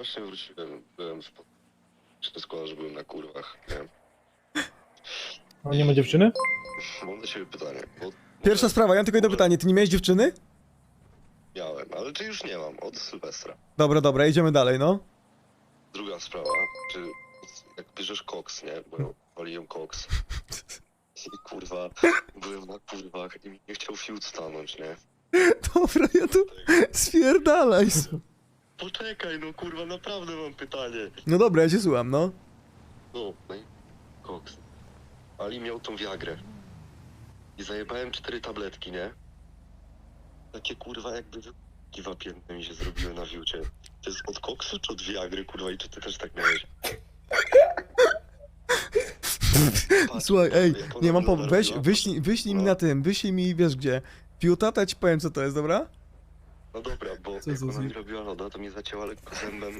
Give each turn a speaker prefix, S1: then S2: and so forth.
S1: Właśnie wróciłem, byłem. Wszystko, że byłem na kurwach, nie?
S2: A nie ma dziewczyny?
S1: Mam do ciebie pytanie, bo
S3: Pierwsza sprawa, ja mam tylko jedno pytanie. Ty nie miałeś dziewczyny?
S1: miałem, ale czy już nie mam, od Sylwestra.
S3: Dobra, dobra, idziemy dalej, no.
S1: Druga sprawa, czy jak bierzesz koks, nie? Bo ja waliłem koks. I kurwa, byłem na kurwach i mi nie chciał fiut stanąć, nie?
S3: Dobra, ja tu spierdalaj.
S1: Poczekaj, no kurwa, naprawdę mam pytanie.
S3: No dobra, ja cię słucham, no.
S1: No, no i koks. Ali miał tą wiagrę. I zajebałem cztery tabletki, nie? Takie kurwa jakby kiwa piętne mi się zrobiły na wiucie. To jest od koksu czy od wiagry, kurwa? I czy ty też tak miałeś? Patrz,
S3: Słuchaj, ej,
S1: jak ona
S3: nie mam
S1: wygląda,
S3: pomysłu. Weź,
S1: robiła.
S3: wyślij, wyślij mi
S1: No.
S3: na tym, wyślij mi, wiesz gdzie. Piuta, to ja ci powiem co to jest, dobra?
S1: No dobra, bo
S3: Co
S1: jak
S3: za
S1: ona mi robiła loda, to mi zacięła lekko zębem